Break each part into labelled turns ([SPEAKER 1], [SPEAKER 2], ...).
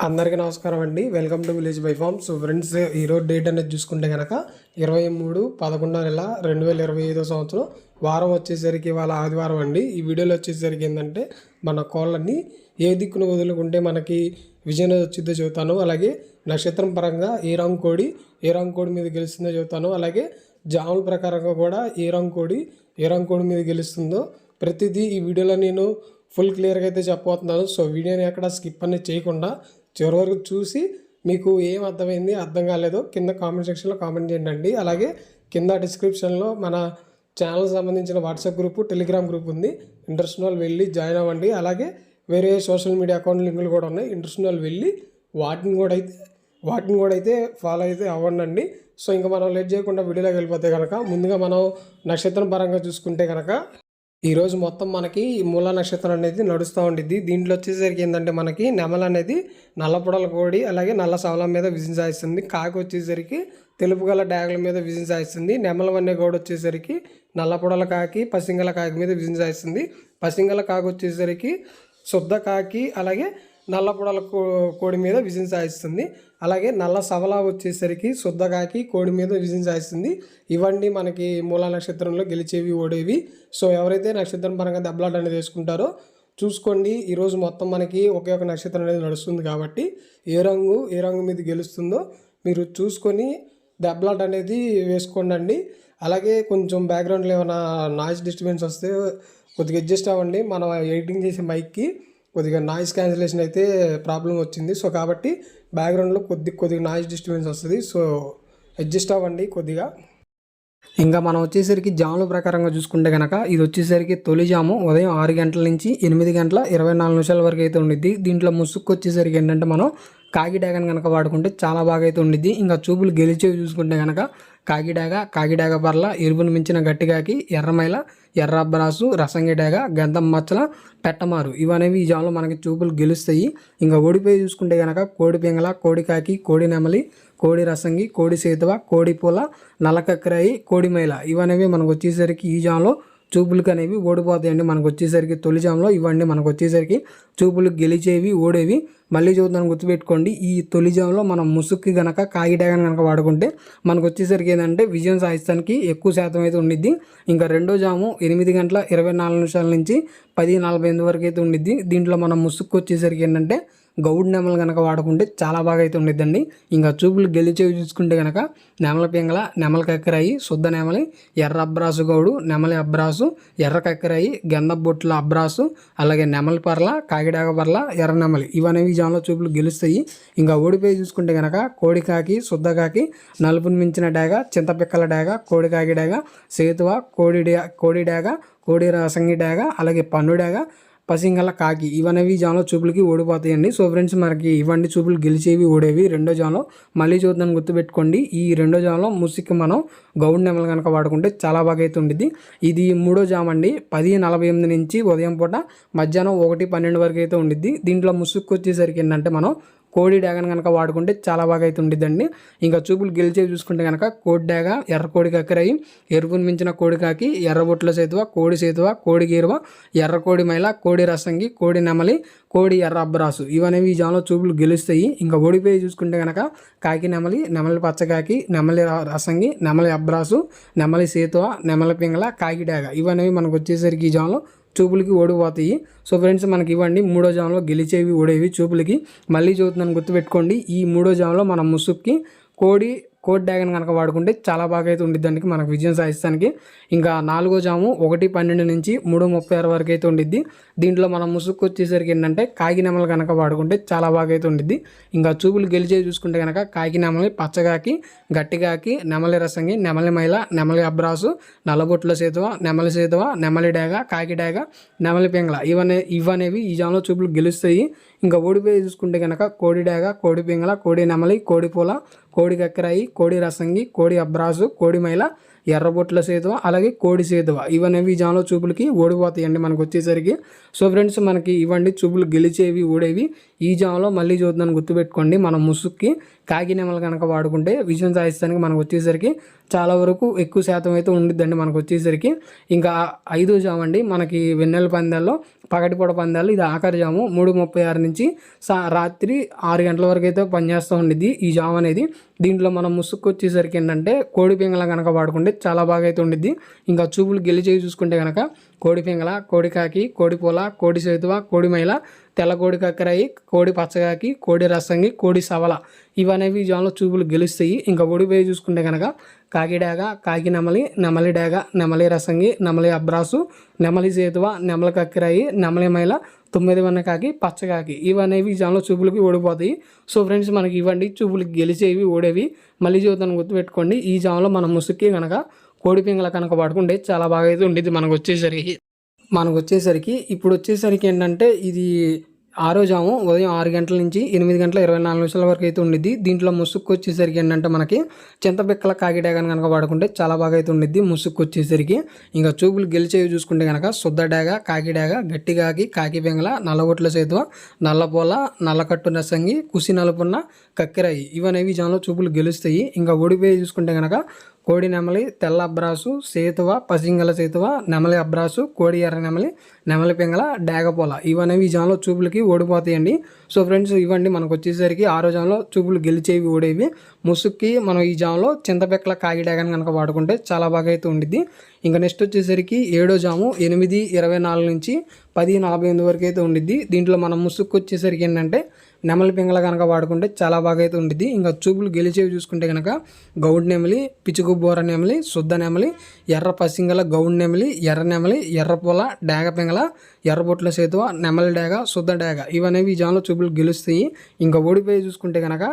[SPEAKER 1] అందరికీ నమస్కారం అండి. Welcome to village by farm so friends ఈరోజు డేట్ అనేది చూసుకుంటే కనుక ఇరవై మూడు పదకొండో నెల రెండు వేల ఇరవై ఐదో సంవత్సరం. వారం వచ్చేసరికి వాళ్ళ ఆదివారం అండి. ఈ వీడియోలో వచ్చేసరికి ఏంటంటే మన కోళ్ళని ఏ దిక్కును వదులుకుంటే మనకి విజయం వచ్చిందో చెబుతాను. అలాగే నక్షత్రం పరంగా ఏ రంగు కోడి ఏ రంగు కోడి మీద గెలుస్తుందో చెబుతాను. అలాగే జాముల ప్రకారంగా కూడా ఏ రంగు కోడి ఏ రంగు కోడి మీద గెలుస్తుందో ప్రతిదీ ఈ వీడియోలో నేను ఫుల్ క్లియర్గా అయితే చెప్పబోతున్నాను. సో వీడియోని ఎక్కడ స్కిప్ అనేది చేయకుండా చివరి వరకు చూసి మీకు ఏం అర్థమైంది అర్థం కాలేదో కింద కామెంట్ సెక్షన్లో కామెంట్ చేయండి. అలాగే కింద డిస్క్రిప్షన్లో మన ఛానల్ సంబంధించిన వాట్సాప్ గ్రూప్ టెలిగ్రామ్ గ్రూప్ ఉంది. ఇంట్రెస్ట్ వాళ్ళు వెళ్ళి జాయిన్ అవ్వండి. అలాగే వేరే సోషల్ మీడియా అకౌంట్ లింకులు కూడా ఉన్నాయి. ఇంట్రెస్ట్ వాళ్ళు వెళ్ళి వాటిని కూడా అయితే వాటిని కూడా అయితే ఫాలో అయితే అవ్వండి సో ఇంకా మనం లేట్ చేయకుండా వీడియోలోకి వెళ్ళిపోతే కనుక ముందుగా మనం నక్షత్రం పరంగా చూసుకుంటే కనుక ఈరోజు మొత్తం మనకి ఈ నక్షత్రం అనేది నడుస్తూ ఉండిద్ది. దీంట్లో వచ్చేసరికి ఏంటంటే మనకి నెమలు అనేది నల్లపుడల కోడి అలాగే నల్ల సవలం మీద విజయం సాధిస్తుంది కాకి వచ్చేసరికి తెలుపు గల డాగుల మీద విజయం సాయిస్తుంది. నెమల వన్య గోడ వచ్చేసరికి నల్లపుడల కాకి పసింగల కాకి మీద విజయం సాధిస్తుంది పసింగల కాకి వచ్చేసరికి శుద్ధ కాకి అలాగే నల్ల పొడల కోడి మీద విజయం సాధిస్తుంది అలాగే నల్ల సవల వచ్చేసరికి శుద్ధగాకి కోడి మీద విజయం సాధిస్తుంది ఇవన్నీ మనకి మూలా నక్షత్రంలో గెలిచేవి ఓడేవి. సో ఎవరైతే నక్షత్రం పరంగా దెబ్బలాట అనేది వేసుకుంటారో చూసుకోండి. ఈరోజు మొత్తం మనకి ఒకే ఒక నక్షత్రం అనేది నడుస్తుంది కాబట్టి ఏ రంగు ఏ రంగు మీద గెలుస్తుందో మీరు చూసుకొని దెబ్బలాట అనేది వేసుకోండి అలాగే కొంచెం బ్యాక్గ్రౌండ్లో ఏమైనా నాయిస్ డిస్టర్బెన్స్ వస్తే కొద్దిగా అడ్జస్ట్ అవ్వండి. మనం ఎడిటింగ్ చేసే మైక్కి కొద్దిగా నాయిస్ క్యాన్సిలేషన్ అయితే ప్రాబ్లం వచ్చింది. సో కాబట్టి బ్యాక్గ్రౌండ్లో కొద్ది కొద్దిగా నాయిస్ డిస్టర్బెన్స్ వస్తుంది. సో అడ్జస్ట్ అవ్వండి కొద్దిగా. ఇంకా మనం వచ్చేసరికి జాముల ప్రకారంగా చూసుకుంటే కనుక ఇది వచ్చేసరికి తొలి జాము ఉదయం ఆరు గంటల నుంచి ఎనిమిది గంటల ఇరవై నాలుగు నిమిషాల వరకు అయితే ఉండిద్ది. దీంట్లో ముసుక్కు వచ్చేసరికి ఏంటంటే మనం కాకి డ్యాగన్ కనుక వాడుకుంటే చాలా బాగా అయితే ఉండిద్ది. ఇంకా చూపులు గెలిచేవి చూసుకుంటే కనుక కాకిడాగ కాకిడాగ పర్ల ఎరుపును మించిన గట్టిగాకి ఎర్రమైల ఎర్రబ్బరాసు రసంగిడాగ గంధం మచ్చల పెట్టమారు. ఇవనేవి ఈ జాములో మనకి చూపులు గెలుస్తాయి. ఇంకా ఓడిపోయి చూసుకుంటే కనుక కోడి పింగళ కోడి కాకి కోడి నెమలి కోడి రసంగి కోడి సేతువ కోడి పూల నల్లకక్కరాయి కోడి మైల. ఇవనేవి మనకు వచ్చేసరికి ఈ జాములో చూపులకు అనేవి ఓడిపోతాయండి మనకు వచ్చేసరికి తొలి ఇవ్వండి. ఇవన్నీ మనకు వచ్చేసరికి చూపులు గెలిచేవి ఓడేవి. మళ్ళీ చూద్దాం గుర్తుపెట్టుకోండి. ఈ తొలిజాములో మనం ముసుక్కి గనక కాగి కనుక వాడుకుంటే మనకు వచ్చేసరికి ఏంటంటే విజయం సాధిస్తానికి ఎక్కువ శాతం అయితే ఉండిద్ది. ఇంకా రెండో జాము ఎనిమిది గంటల ఇరవై నాలుగు నిమిషాల నుంచి పది నలభై ఎనిమిది వరకు అయితే ఉండిద్ది. దీంట్లో మనం ముసుక్కు వచ్చేసరికి ఏంటంటే గౌడ్ నెమలు కనుక వాడుకుంటే చాలా బాగా అయితే ఉండిద్దండి. ఇంకా చూపులు గెలిచేవి చూసుకుంటే కనుక నెమల పింగళ నెమల కక్కరాయి శుద్ధ నెమలి ఎర్ర అబ్రాసు గౌడు నెమలి అబ్రాసు ఎర్ర కక్కరాయి గంధబొట్ల అబ్రాసు అలాగే నెమలి పర్ల కాకిడాగ పర్ల ఎర్ర నెమలి ఇవనేవి జాన్లో చూపులు గెలుస్తాయి. ఇంకా ఓడిపోయి చూసుకుంటే కనుక కోడికాకి శుద్ధకాకి నలుపుని మించిన డాగ చింతపిక్కల డాగ కోడికాకి డాగ సేతువ కోడి డా కోడి డాగ కోడి రసంగి డాగ అలాగే పన్ను డాగ పసింగల కాకి. ఇవనేవి జాన్లో చూపులకి ఓడిపోతాయండి. సో ఫ్రెండ్స్ మనకి ఇవన్నీ చూపులు గెలిచేవి ఓడేవి. రెండో జాన్లో మళ్ళీ చూద్దాం గుర్తుపెట్టుకోండి. ఈ రెండో జాన్లో ముసిక్కి మనం గౌడ్ నెమలు కనుక వాడుకుంటే చాలా బాగా అయితే ఉండిద్ది ఇది మూడో జామ్ అండి. పది నలభై ఎనిమిది నుంచి ఉదయం పూట మధ్యాహ్నం ఒకటి పన్నెండు వరకు అయితే ఉండిద్ది. దీంట్లో ముసుక్కు వచ్చేసరికి ఏంటంటే మనం కోడి డ్యాగన్ కనుక వాడుకుంటే చాలా బాగా అయితే ఉండిద్దండి. ఇంకా చూపులు గెలిచే చూసుకుంటే కనుక కోడి డ్యాగ ఎర్ర కోడి కక్కరయి ఎరుపును మించిన కోడి కాకి ఎర్రబొట్ల సేతువ కోడి సేతువ కోడి గీరువ ఎర్ర కోడి మైల కోడి రసంగి కోడి నెమలి కోడి ఎర్ర అబ్బరాసు. ఇవనేవి ఈ జాలో చూపులు గెలుస్తాయి. ఇంకా ఓడిపోయి చూసుకుంటే కనుక కాకి నెమలి నెమలి పచ్చకాకి నెమలి రసంగి నెమలి అబ్బరాసు నెమలి సేతువ నెమలి పింగళ కాకి డ్యాగ. ఇవనేవి మనకు వచ్చేసరికి ఈ జాలో చూపులకి ఓడిపోతాయి. సో ఫ్రెండ్స్ మనకి ఇవ్వండి. మూడో జామ్లో గెలిచేవి ఓడేవి చూపులకి. మళ్ళీ చూస్తున్నాను గుర్తుపెట్టుకోండి. ఈ మూడో జామ్లో మన ముసుక్కి కోడి కోడ్ డ్యాగన్ కనుక వాడుకుంటే చాలా బాగా అయితే ఉండిద్దానికి మనకు విజయం సాధిస్తానికి. ఇంకా నాలుగో జాము ఒకటి పన్నెండు నుంచి మూడు ముప్పై ఆరు వరకు అయితే ఉండిద్ది. దీంట్లో మనం ముసుగు వచ్చేసరికి ఏంటంటే కాకినామలు కనుక వాడుకుంటే చాలా బాగా అయితే ఉండిద్ది. ఇంకా చూపులు గెలిచే చూసుకుంటే కనుక కాకినామలి పచ్చగాకి గట్టిగాకి నెమలి రసంగి నెమలి మైల నెమలి అబ్రాసు నల్లబొట్ల సేతువ నెమలి సేతువ నెమలి డాగ కాకి డాగ నెమలి పెంగళ ఇవనే ఇవనేవి ఈ జాములో చూపులు గెలుస్తాయి. ఇంకా ఓడిపోయి చూసుకుంటే కనుక కోడి డాగ కోడి పింగళ కోడి నెమలి కోడి పూల కోడి కక్కరాయి కోడి రసంగి కోడి అబ్రాసు కోడి మైల ఎర్రబొట్ల సేతువ అలాగే కోడి సేతువ. ఇవనేవి ఈ చూపులకి ఓడిపోతాయండి మనకు వచ్చేసరికి. సో ఫ్రెండ్స్ మనకి ఇవ్వండి చూపులు గెలిచేవి ఓడేవి ఈ జామలో మళ్ళీ చూద్దాం గుర్తుపెట్టుకోండి. మనం ముసుక్కి కాకినెమలు కనుక వాడుకుంటే విజయం సాధిస్తానికి మనకు వచ్చేసరికి చాలా వరకు ఎక్కువ శాతం అయితే ఉండిద్దండి మనకు వచ్చేసరికి. ఇంకా ఐదో జాము అండి. మనకి వెన్నెల పందాల్లో పగటిపూట పందాలు ఇది ఆఖరి జాము. మూడు ముప్పై ఆరు నుంచి సా రాత్రి ఆరు గంటల వరకు అయితే పనిచేస్తూ ఉండిద్ది ఈ జాము అనేది. దీంట్లో మనం ముసుగు వచ్చేసరికి ఏంటంటే కోడి పింగళ కనుక వాడుకుంటే చాలా బాగా అయితే ఉండిద్ది. ఇంకా చూపులు గెలిచేవి చూసుకుంటే కనుక కోడి పింగళ కోడి కాకి కోడి పూల కోడి సేతువ కోడి మైల తెల్ల కోడి కక్కరాయి కోడి పచ్చగాకి కోడి రసంగి కోడి సవల ఇవనేవి జోన్లో చూపులు గెలుస్తాయి. ఇంకా ఓడిపోయి చూసుకుంటే కనుక కాకి డాగ కాకి నెమలి నెమలి డాగ నెమలి రసంగి నెమలి అబ్రాసు నెమలి సేతువ నెమలి కక్కిరాయి నెమలి మైల తొమ్మిది వన్న కాకి పచ్చకాకి. ఇవనేవి ఈ జామ్లో చూపులకి ఓడిపోతాయి. సో ఫ్రెండ్స్ మనకి ఇవ్వండి. చూపులకి గెలిచేవి ఓడేవి. మళ్ళీ జీవితాన్ని గుర్తుపెట్టుకోండి. ఈ జామ్లో మనం ముసుక్కి కనుక కోడి పింగల కనుక పడుకుంటే చాలా బాగా అయితే ఉండేది మనకు వచ్చేసరికి. మనకు వచ్చేసరికి ఇప్పుడు వచ్చేసరికి ఏంటంటే ఇది ఆ రోజాము ఉదయం ఆరు గంటల నుంచి ఎనిమిది గంటల ఇరవై నాలుగు నిమిషాల వరకు అయితే ఉండిద్ది. దీంట్లో ముసుక్కు వచ్చేసరికి ఏంటంటే మనకి చింతపిక్కల కాకిడాగని కనుక వాడుకుంటే చాలా బాగా అయితే ఉండిద్ది ముసుక్కు వచ్చేసరికి. ఇంకా చూపులు గెలిచేవి చూసుకుంటే కనుక శుద్ధ డాగ గట్టిగాకి గట్టి కాకి బెంగల నల్లగొట్ల సేతువ నల్లపోల నల్లకట్టు నసంగి కుసి నలుపున్న కక్కిరాయి. ఇవనేవి జాములో చూపులు గెలుస్తాయి. ఇంకా ఓడిపోయి చూసుకుంటే కనుక కోడి నెమలి తెల్ల అబ్రాసు సేతువ పసింగల సేతువ నెమలి అబ్రాసు కోడి ఎర్ర నెమలి నెమలి పింగళ డేగపోల. ఇవనేవి ఈ జాన్లో చూపులకి ఓడిపోతాయండి. సో ఫ్రెండ్స్ ఇవ్వండి. మనకు వచ్చేసరికి ఆరో జాన్లో చూపులు గెలిచేవి ఓడేవి. ముసుక్కి మనం ఈ జామ్లో చింతపెక్కల కాగి డాగని కనుక వాడుకుంటే చాలా బాగా అయితే ఉండిద్ది. ఇంకా నెక్స్ట్ వచ్చేసరికి ఏడో జాము ఎనిమిది ఇరవై నాలుగు నుంచి పది నలభై ఎనిమిది వరకు అయితే ఉండిద్ది. దీంట్లో మనం ముసుక్కు వచ్చేసరికి ఏంటంటే నెమలి పింగళ కనుక వాడుకుంటే చాలా బాగా అయితే ఉండిద్ది. ఇంకా చూపులు గెలిచేవి చూసుకుంటే కనుక గౌడ్ నెమలి పిచుకు బోర నెమలి శుద్ధ నెమలి ఎర్ర పసింగల గౌడ్ నెమలి ఎర్ర నెమలి ఎర్ర పూల డాగ పింగళ ఎర్రబొట్ల సేతువ నెమలి డాగ శుద్ధ డాగ ఇవనేవి ఈ జాన్లో చూపులు గెలుస్తాయి. ఇంకా ఓడిపోయి చూసుకుంటే కనుక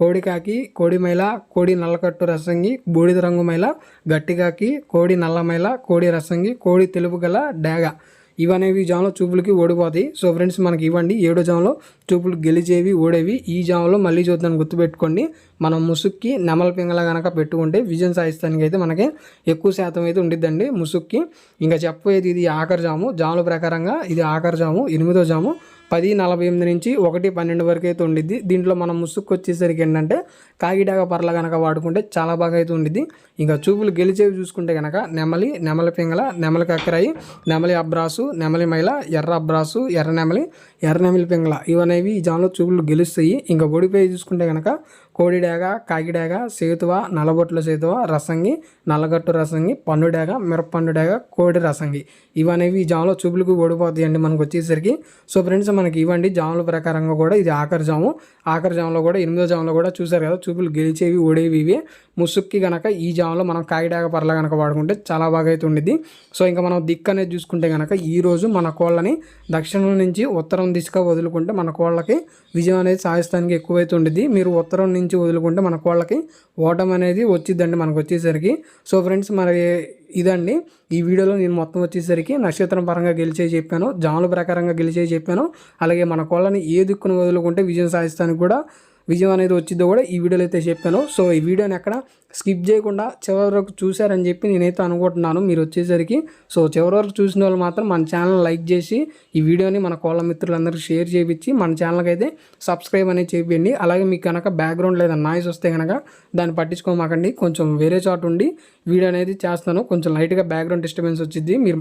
[SPEAKER 1] కోడికాకి కోడి మైల కోడి నల్లకట్టు రసంగి బూడిద రంగు మైల గట్టికాకి కోడి నల్ల మైల కోడి రసంగి కోడి తెలుపు గల డాగ ఇవనేవి జామ్లో చూపులకి ఓడిపోతాయి. సో ఫ్రెండ్స్ మనకి ఇవ్వండి. ఏడో జామ్లో చూపులు గెలిచేవి ఓడేవి. ఈ జామ్లో మళ్ళీ చూద్దాం గుర్తుపెట్టుకోండి. మనం ముసుక్కి నెమల పింగల కనుక పెట్టుకుంటే విజయం సాధిస్తానికి అయితే మనకి ఎక్కువ శాతం అయితే ఉండిద్దండి ముసుక్కి. ఇంకా చెప్పేది ఇది ఆఖరి జాము. జాముల ప్రకారంగా ఇది ఆఖరి జాము ఎనిమిదో జాము. పది నలభై ఎనిమిది నుంచి ఒకటి పన్నెండు వరకు అయితే ఉండిద్ది. దీంట్లో మనం ముసుక్కు వచ్చేసరికి ఏంటంటే కాగిడాగ పర్ల కనుక వాడుకుంటే చాలా బాగా అయితే ఉండిద్ది. ఇంకా చూపులు గెలిచేవి చూసుకుంటే కనుక నెమలి నెమలి పింగళ నెమలి కక్కరాయి నెమలి అబ్రాసు నెమలి మైల ఎర్ర అబ్రాసు ఎర్ర నెమలి ఎర్ర నెమలి పింగళ ఇవనేవి ఈ జాన్లో చూపులు గెలుస్తాయి. ఇంకా ఓడిపోయి చూసుకుంటే కనుక కోడిడాగ కాకిడాగ సేతువ నలబొట్ల సేతువ రసంగి నల్లగట్టు రసంగి పన్నుడాగ మిరపండుడాగ కోడి రసంగి. ఇవనేవి ఈ జాములో చూపులకు ఓడిపోతాయండి మనకు వచ్చేసరికి. సో ఫ్రెండ్స్ మనకి ఇవ్వండి జాముల ప్రకారంగా కూడా ఇది ఆఖరి జాము. ఆఖరి జాములో కూడా ఎనిమిదో జాములో కూడా చూసారు కదా చూపులు గెలిచేవి ఓడేవి ఇవి. ముసుక్కి కనుక ఈ జాములో మనం కాకిడాగ పర్ల కనుక వాడుకుంటే చాలా బాగా అయితే ఉండిద్ది. సో ఇంకా మనం దిక్కు అనేది చూసుకుంటే కనుక ఈరోజు మన కోళ్ళని దక్షిణం నుంచి ఉత్తరం దిశగా వదులుకుంటే మన కోళ్ళకి విజయం అనేది సాధిస్తానికి ఎక్కువైతే ఉండిద్ది. మీరు ఉత్తరం నుంచి నుంచి వదులుకుంటే మన కోళ్ళకి ఓటం అనేది వచ్చిద్దండి మనకు వచ్చేసరికి. సో ఫ్రెండ్స్ మరి ఇదండి. ఈ వీడియోలో నేను మొత్తం వచ్చేసరికి నక్షత్రం పరంగా గెలిచే చెప్పాను జాముల ప్రకారంగా గెలిచే చెప్పాను. అలాగే మన కోళ్ళని ఏ దిక్కును వదులుకుంటే విజయం సాధిస్తానికి కూడా విజయం అనేది వచ్చిందో కూడా ఈ వీడియోలో అయితే చెప్పాను. సో ఈ వీడియోని ఎక్కడ స్కిప్ చేయకుండా చివరి వరకు చూశారని చెప్పి నేనైతే అనుకుంటున్నాను. మీరు వచ్చేసరికి సో చివరి వరకు చూసిన వాళ్ళు మాత్రం మన ఛానల్ లైక్ చేసి ఈ వీడియోని మన కోళ్ళ మిత్రులందరికీ షేర్ చేయించి మన ఛానల్కి అయితే సబ్స్క్రైబ్ అనేది చేయండి అలాగే మీకు కనుక బ్యాక్గ్రౌండ్ లేదా నాయిస్ వస్తే కనుక దాన్ని పట్టించుకోమాకండి. కొంచెం వేరే చోట ఉండి వీడియో అనేది చేస్తాను. కొంచెం లైట్గా బ్యాక్గ్రౌండ్ డిస్టర్బెన్స్ వచ్చింది మీరు